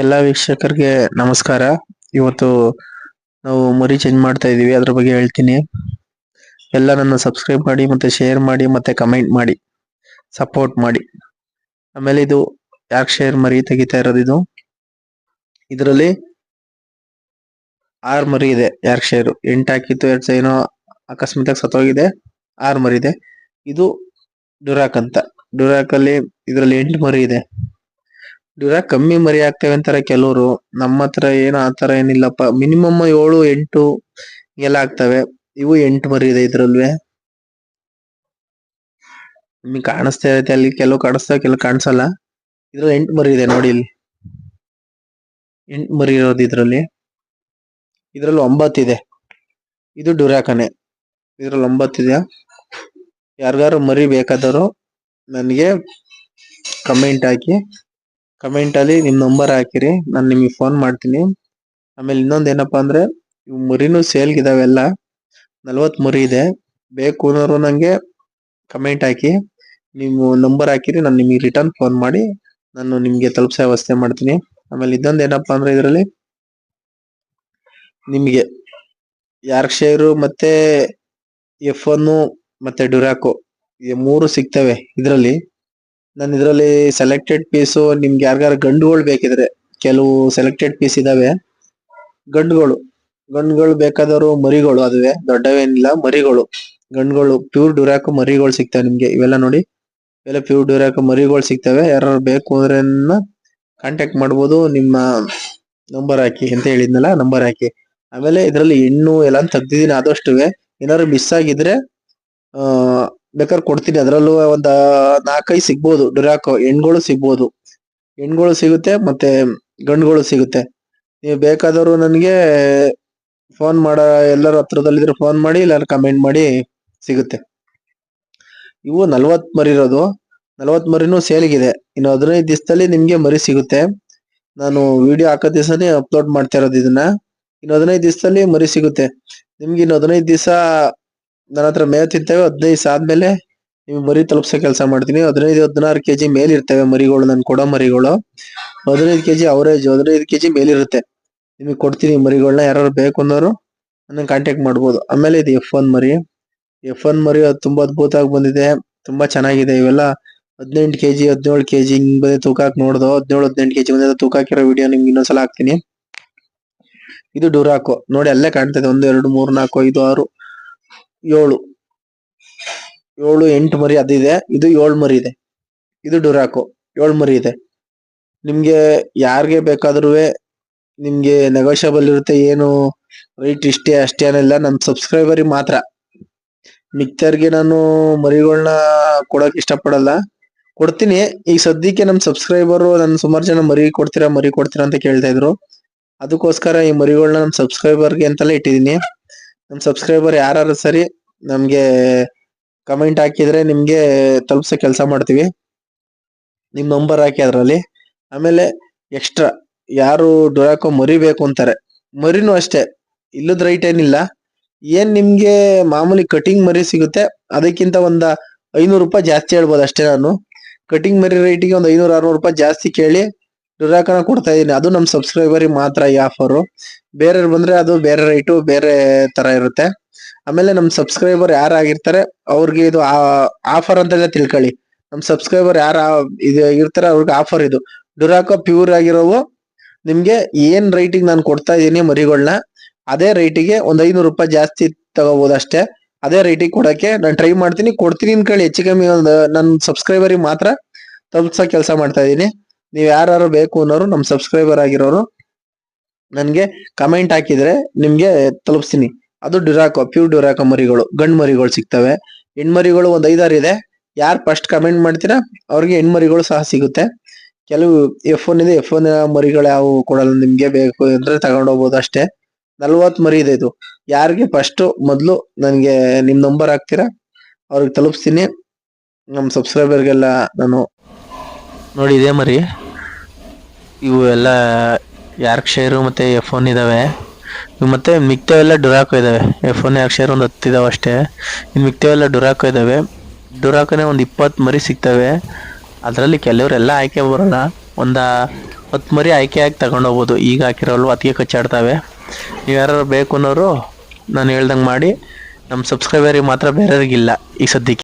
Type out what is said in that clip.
ಎಲ್ಲ ವೀಕ್ಷಕರಿಗೆ ನಮಸ್ಕಾರ. ಇವತ್ತು ನಾವು ಮರಿ ಚೇಂಜ್ ಮಾಡ್ತಾ ಇದೀವಿ ಅದ್ರ ಬಗ್ಗೆ ಹೇಳ್ತೀನಿ. ಎಲ್ಲ ನನ್ನ ಸಬ್ಸ್ಕ್ರೈಬ್ ಮಾಡಿ, ಮತ್ತೆ ಶೇರ್ ಮಾಡಿ, ಮತ್ತೆ ಕಮೆಂಟ್ ಮಾಡಿ ಸಪೋರ್ಟ್ ಮಾಡಿ. ಆಮೇಲೆ ಇದು ಯಾಕೆ ಶೇರ್ ಮರಿ ತೆಗಿತಾ ಇರೋದು ಇದು? ಇದರಲ್ಲಿ ಆರ್ ಮರಿ ಇದೆ ಯಾರ್ ಶೇರ್ ಎಂಟು ಹಾಕಿತ್ತು, ಎರಡ್ ಏನೋ ಅಕಸ್ಮಾತ್ ಸತ್ತೋಗಿದೆ, ಆರ್ ಮರಿ ಇದೆ. ಇದು ಡುರಾಕ್ ಅಂತ. ಡುರಾಕ್ ಅಲ್ಲಿ ಇದರಲ್ಲಿ ಎಂಟು ಮರಿ ಇದೆ. ಡುರಾಕ್ ಕಮ್ಮಿ ಮರಿ ಆಗ್ತವೆ ಅಂತಾರೆ ಕೆಲವರು. ನಮ್ಮ ಹತ್ರ ಏನು ಆತರ ಏನಿಲ್ಲಪ್ಪ. ಮಿನಿಮಮ್ ಏಳು, ಎಂಟು ಎಲ್ಲ ಆಗ್ತವೆ ಇವು ಎಂಟು ಮರಿ ಇದೆ ಇದ್ರಲ್ವೇ. ನಿಮಗೆ ಕಾಣಿಸ್ತಾ ಇರುತ್ತೆ ಅಲ್ಲಿ. ಕೆಲವು ಕಾಣಿಸ್ತಾ, ಕೆಲವು ಕಾಣಿಸಲ್ಲ. ಇದ್ರಲ್ಲಿ ಎಂಟು ಮರಿ ಇದೆ ನೋಡಿ ಇಲ್ಲಿ. ಎಂಟು ಮರಿ ಇರೋದು ಇದ್ರಲ್ಲಿ. ಇದ್ರಲ್ಲಿ ಒಂಬತ್ತಿದೆ ಇದು. ಡುರಾಕನೆ ಇದ್ರಲ್ಲಿ ಒಂಬತ್ತಿದೆ ಯಾರಿಗಾರು ಮರಿ ಬೇಕಾದವರು ನನಗೆ ಕಮೆಂಟ್ ಹಾಕಿ. ಕಮೆಂಟ್ ಅಲ್ಲಿ ನಿಮ್ ನಂಬರ್ ಹಾಕಿರಿ. ನಾನು ನಿಮಗೆ ಫೋನ್ ಮಾಡ್ತೀನಿ. ಆಮೇಲೆ ಇನ್ನೊಂದ್ ಏನಪ್ಪಾ ಅಂದ್ರೆ, ಇವು ಮರಿನೂ ಸೇಲ್ ಇದಾವೆಲ್ಲ ನಲ್ವತ್ ಮರಿ ಇದೆ. ಬೇಕು ಅನ್ನೋರು ನಂಗೆ ಕಮೆಂಟ್ ಹಾಕಿ. ನೀವು ನಂಬರ್ ಹಾಕಿರಿ, ನಾನು ನಿಮಗೆ ರಿಟರ್ನ್ ಫೋನ್ ಮಾಡಿ, ನಾನು ನಿಮ್ಗೆ ತಲುಪಿಸೋ ವ್ಯವಸ್ಥೆ ಮಾಡ್ತೀನಿ. ಆಮೇಲೆ ಇದೊಂದ್ ಏನಪ್ಪಾ ಅಂದ್ರೆ ಇದರಲ್ಲಿ, ನಿಮ್ಗೆ ಯಾರ್ಕ್ಷೈರು ಮತ್ತೆ ಎಫ್ ಒನ್ ಮತ್ತೆ ಡುರಾಕೋ ಈ ಮೂರು ಸಿಗ್ತವೆ ಇದರಲ್ಲಿ. ನಾನು ಇದರಲ್ಲಿ ಸೆಲೆಕ್ಟೆಡ್ ಪೀಸು ನಿಮ್ಗೆ ಯಾರ್ಗಾರ ಗಂಡುಗಳು ಬೇಕಿದ್ರೆ, ಕೆಲವು ಸೆಲೆಕ್ಟೆಡ್ ಪೀಸ್ ಇದಾವೆ. ಗಂಡುಗಳು ಗಂಡುಗಳು ಬೇಕಾದವರು ಮರಿಗಳು ಅದುವೆ, ದೊಡ್ಡವೇನಿಲ್ಲ, ಮರಿಗಳು. ಗಂಡುಗಳು ಪ್ಯೂರ್ ಡುರಾಕು ಮರಿಗಳು ಸಿಗ್ತಾವೆ ನಿಮ್ಗೆ, ಇವೆಲ್ಲ ನೋಡಿ. ಇವೆಲ್ಲ ಪ್ಯೂರ್ ಡುರಾಕು ಮರಿಗಳು ಸಿಗ್ತವೆ. ಯಾರು ಬೇಕು ಅಂದ್ರೆ ಕಾಂಟ್ಯಾಕ್ಟ್ ಮಾಡ್ಬೋದು, ನಿಮ್ಮ ನಂಬರ್ ಹಾಕಿ ಅಂತ ಹೇಳಿದ್ನಲ್ಲ ನಂಬರ್ ಹಾಕಿ. ಆಮೇಲೆ ಇದರಲ್ಲಿ ಹೆಣ್ಣು ಎಲ್ಲ ತೆಗ್ದಿದ್ದೀನಿ ಆದಷ್ಟುವೆ. ಏನಾದ್ರು ಮಿಸ್ ಆಗಿದ್ರೆ ಬೇಕಾದ್ರೆ ಕೊಡ್ತೀನಿ. ಅದರಲ್ಲೂ ಒಂದ್ ನಾಲ್ಕೈದು ಸಿಗ್ಬೋದು. ಡುರಾಕ್ ಹೆಣ್ಗಳು ಸಿಗ್ಬೋದು. ಹೆಣ್ಗಳು ಸಿಗುತ್ತೆ ಮತ್ತೆ ಗಂಡುಗಳು ಸಿಗುತ್ತೆ. ನೀವು ಬೇಕಾದವರು ನನಗೆ ಫೋನ್ ಮಾಡ, ಎಲ್ಲರ ಹತ್ರದಲ್ಲಿದ್ರೆ ಫೋನ್ ಮಾಡಿ ಇಲ್ಲ ಕಮೆಂಟ್ ಮಾಡಿ ಸಿಗುತ್ತೆ. ಇವು ನಲ್ವತ್ ಮರಿ ಇರೋದು ನಲ್ವತ್ ಮರಿನೂ ಸೇಲ್ಗಿದೆ ಇನ್ನು ಹದಿನೈದು ದಿವಸದಲ್ಲಿ ನಿಮ್ಗೆ ಮರಿ ಸಿಗುತ್ತೆ. ನಾನು ವಿಡಿಯೋ ಹಾಕೋ ದಿವಸನೇ ಅಪ್ಲೋಡ್ ಮಾಡ್ತಾ ಇರೋದು ಇದನ್ನ. ಇನ್ನು ಹದಿನೈದು ದಿವಸದಲ್ಲಿ ಮರಿ ಸಿಗುತ್ತೆ. ನಿಮ್ಗೆ ಇನ್ನು ಹದಿನೈದು ದಿವಸ ನನ್ನ ಹತ್ರ ಮೇವು ತಿಂತೇವೆ, ಹದಿನೈದು ದಿವಸ ಆದ್ಮೇಲೆ ನಿಮ್ಗೆ ಮರಿ ತಲುಪ್ಸೋ ಕೆಲಸ ಮಾಡ್ತೀನಿ. ಹದಿನೈದು, ಹದಿನಾರು ಕೆಜಿ ಮೇಲೆ ಇರ್ತವೆ ಮರಿಗಳು, ನನ್ ಕೊಡೋ ಮರಿಗಳು. ಹದಿನೈದು ಕೆಜಿ ಅವರೇಜ್ ಹದಿನೈದು ಕೆಜಿ ಮೇಲಿರುತ್ತೆ ನಿಮಗೆ ಕೊಡ್ತೀನಿ ಮರಿಗಳನ್ನ ಯಾರು ಬೇಕು ಅನ್ನೋರು ನನ್ನ ಕಾಂಟ್ಯಾಕ್ಟ್ ಮಾಡ್ಬೋದು. ಆಮೇಲೆ ಇದು ಎಫ್ ಒನ್ ಮರಿ. ಎಫ್ ಒನ್ ಮರಿ ಅದು ತುಂಬಾ ಅದ್ಭುತವಾಗಿ ಬಂದಿದೆ. ತುಂಬಾ ಚೆನ್ನಾಗಿದೆ. ಇವೆಲ್ಲ ಹದಿನೆಂಟು ಕೆಜಿ, ಹದಿನೇಳು ಕೆಜಿ ಹಿಂಗ್ ಬಂದಿ ತೂಕ ಹಾಕಿ ನೋಡ್ದು. ಹದಿನೇಳು, ಹದಿನೆಂಟು ಕೆಜಿ ಬಂದಿದೆ ತೂಕ ಹಾಕಿರೋ ವಿಡಿಯೋ ನಿಮ್ಗೆ ಇನ್ನೊಂದ್ಸಲ ಹಾಕ್ತೀನಿ. ಇದು ಡೂರಾಕು. ನೋಡಿ ಅಲ್ಲೇ ಕಾಣ್ತದೆ ಒಂದು, ಎರಡು, ಮೂರು, ನಾಲ್ಕು, ಐದು, ಆರು ಏಳು. ಏಳು, ಎಂಟು ಮರಿ ಅದಿದೆ ಇದು. ಏಳು ಮರಿ ಇದೆ. ಇದು ಡುರಾಕು. ಏಳು ಮರಿ ಇದೆ. ನಿಮ್ಗೆ ಯಾರಿಗೆ ಬೇಕಾದ್ರೂ ನಿಮ್ಗೆ ನೆಗೋಷಿಯಬಲ್ ಇರುತ್ತೆ, ಏನು ರೈಟ್ ಇಷ್ಟೇ ಅಷ್ಟೇ ಏನಿಲ್ಲ ನನ್ನ ಸಬ್ಸ್ಕ್ರೈಬರ್ ಮಾತ್ರ. ಮಿಕ್ತರ್ಗೆ ನಾನು ಮರಿಗಳನ್ನ ಕೊಡೋಕೆ ಇಷ್ಟಪಡಲ್ಲ. ಕೊಡ್ತೀನಿ. ಈಗ ಸದ್ಯಕ್ಕೆ ನಮ್ಮ ಸಬ್ಸ್ಕ್ರೈಬರ್ ನನ್ನ ಸುಮಾರು ಜನ ಮರಿ ಕೊಡ್ತೀರಾ ಮರಿ ಕೊಡ್ತೀರಾ ಅಂತ ಕೇಳ್ತಾ ಇದ್ರು. ಅದಕ್ಕೋಸ್ಕರ ಈ ಮರಿಗಳನ್ನ ನಮ್ ಸಬ್ಸ್ಕ್ರೈಬರ್ಗೆ ಅಂತೆಲ್ಲ ಇಟ್ಟಿದೀನಿ ನಮ್ ಸಬ್ಸ್ಕ್ರೈಬರ್ ಯಾರು ಸರಿ ನಮ್ಗೆ ಕಮೆಂಟ್ ಹಾಕಿದ್ರೆ ನಿಮ್ಗೆ ತಲುಪ್ಸೋ ಕೆಲಸ ಮಾಡ್ತೀವಿ. ನಿಮ್ ನಂಬರ್ ಹಾಕಿ ಅದರಲ್ಲಿ. ಆಮೇಲೆ ಎಕ್ಸ್ಟ್ರಾ ಯಾರು ಡೊರಾಕೋ ಮರಿಬೇಕು ಅಂತಾರೆ. ಮರಿನೂ ಅಷ್ಟೇ, ಇಲ್ಲದ ರೈಟ್ ಏನಿಲ್ಲ. ಏನ್ ನಿಮ್ಗೆ ಮಾಮೂಲಿ ಕಟಿಂಗ್ ಮರಿ ಸಿಗುತ್ತೆ, ಅದಕ್ಕಿಂತ ಒಂದ ಐನೂರು ರೂಪಾಯಿ ಜಾಸ್ತಿ ಹೇಳ್ಬೋದು ಅಷ್ಟೇ ನಾನು. ಕಟಿಂಗ್ ಮರಿ ರೇಟಿಗೆ ಒಂದು ಐನೂರು, ಆರ್ನೂರು ರೂಪಾಯಿ ಜಾಸ್ತಿ ಕೇಳಿ ಡುರಾಕನ ಕೊಡ್ತಾ ಇದೀನಿ. ಅದು ನಮ್ ಸಬ್ಸ್ಕ್ರೈಬರ್ ಮಾತ್ರ ಈ ಆಫರು ಬೇರೆ ಬಂದ್ರೆ ಅದು ಬೇರೆ ರೈಟು ಬೇರೆ ತರ ಇರುತ್ತೆ. ಆಮೇಲೆ ನಮ್ ಸಬ್ಸ್ಕ್ರೈಬರ್ ಯಾರು ಆಗಿರ್ತಾರೆ ಅವ್ರಿಗೆ ಇದು ಆಫರ್ ಅಂತೆಲ್ಲ ತಿಳ್ಕೊಳ್ಳಿ. ನಮ್ ಸಬ್ಸ್ಕ್ರೈಬರ್ ಯಾರ ಇದು ಇರ್ತಾರೆ ಅವ್ರಿಗೆ ಆಫರ್ ಇದು. ಡುರಾಕೋ ಪ್ಯೂರ್ ಆಗಿರೋವು, ನಿಮ್ಗೆ ಏನ್ ರೈಟಿಗೆ ನಾನು ಕೊಡ್ತಾ ಇದ್ದೀನಿ ಮರಿಗಳನ್ನ ಅದೇ ರೇಟಿಗೆ ಒಂದ್ ಐನೂರು ರೂಪಾಯಿ ಜಾಸ್ತಿ ತಗೋಬಹುದು ಅಷ್ಟೇ. ಅದೇ ರೇಟಿಗೆ ಕೊಡಕ್ಕೆ ನಾನು ಟ್ರೈ ಮಾಡ್ತೀನಿ. ಕೊಡ್ತೀನಿ ಅನ್ಕೊಳ್ಳಿ ಹೆಚ್ಚು ಕಮ್ಮಿ ಒಂದು ನನ್ನ ಸಬ್ಸ್ಕ್ರೈಬರಿಗೆ ಮಾತ್ರ ತಲುಪ್ಸೋ ಕೆಲಸ ಮಾಡ್ತಾ ಇದೀನಿ. ನೀವ್ ಯಾರು ಬೇಕು ಅನ್ನೋರು ನಮ್ ಸಬ್ಸ್ಕ್ರೈಬರ್ ಆಗಿರೋರು ನನ್ಗೆ ಕಮೆಂಟ್ ಹಾಕಿದ್ರೆ ನಿಮ್ಗೆ ತಲುಪಿಸ್ತೀನಿ. ಅದು ಡುರಾಕೋ ಪ್ಯೂರ್ ಡುರಾಕೋ ಮರಿಗಳು, ಗಂಡ್ ಮರಿಗಳು ಸಿಗ್ತವೆ. ಹೆಣ್ಮರಿಗಳು ಒಂದ್ ಐದಾರು ಇದೆ. ಯಾರು ಫಸ್ಟ್ ಕಮೆಂಟ್ ಮಾಡ್ತೀರಾ, ಅವ್ರಿಗೆ ಹೆಣ್ಮರಿಗಳು ಸಹ ಸಿಗುತ್ತೆ. ಕೆಲವು ಎಫ್ ಒನ್ ಇದೆ ಎಫ್ ಒನ್ ಮರಿಗಳು ಯಾವ ಕೊಡಲ್ಲ, ನಿಮ್ಗೆ ಬೇಕು ಅಂದ್ರೆ ತಗೊಂಡೋಗ್ಬೋದು ಅಷ್ಟೇ. ನಲ್ವತ್ ಮರಿ ಇದೆ ಇದು. ಯಾರಿಗೆ ಫಸ್ಟ್ ಮೊದ್ಲು ನನ್ಗೆ ನಿಮ್ ನಂಬರ್ ಹಾಕ್ತೀರಾ, ಅವ್ರಿಗೆ ತಲುಪಿಸ್ತೀನಿ. ನಮ್ ಸಬ್ಸ್ಕ್ರೈಬರ್ಗೆಲ್ಲ ನಾನು ನೋಡಿ ಇದೇ ಮರಿ. ಇವು ಎಲ್ಲ ಯಾರ್ಕ್ಷೈರು ಮತ್ತೆ ಎಫ್ ಒನ್ ಇದಾವೆ. ಇವು ಮತ್ತೆ ಮಿಕ್ತವೆಲ್ಲ ಡುರಾಕೋ ಇದಾವೆ. ಎಫ್ ಒನ್ ಯಾರ್ಕ್ಷೈರ್ ಒಂದು ಹತ್ತು ಇದಾವೆ ಅಷ್ಟೇ. ಇನ್ನು ಮಿಕ್ತವೆಲ್ಲ ಡುರಾಕೋ ಇದ್ದಾವೆ ಡುರಾಕೋನೆ ಒಂದು ಇಪ್ಪತ್ತು ಮರಿ ಸಿಗ್ತವೆ. ಅದರಲ್ಲಿ ಕೆಲವರೆಲ್ಲ ಆಯ್ಕೆ ಬರಲ್ಲ. ಒಂದ ಹತ್ತು ಮರಿ ಆಯ್ಕೆ ಆಗಿ ತಗೊಂಡೋಗ್ಬೋದು ಈಗ ಹಾಕಿರೋಲ್ವ ಅದಕ್ಕೆ ಕಚ್ಚಾಡ್ತಾವೆ. ನೀವು ಯಾರು ಬೇಕು ಅನ್ನೋರು, ನಾನು ಹೇಳ್ದಂಗೆ ಮಾಡಿ. ನಮ್ಮ ಸಬ್ಸ್ಕ್ರೈಬರಿಗೆ ಮಾತ್ರ ಬೇರೆಯವ್ರಿಗಿಲ್ಲ ಈ ಸದ್ಯಕ್ಕೆ.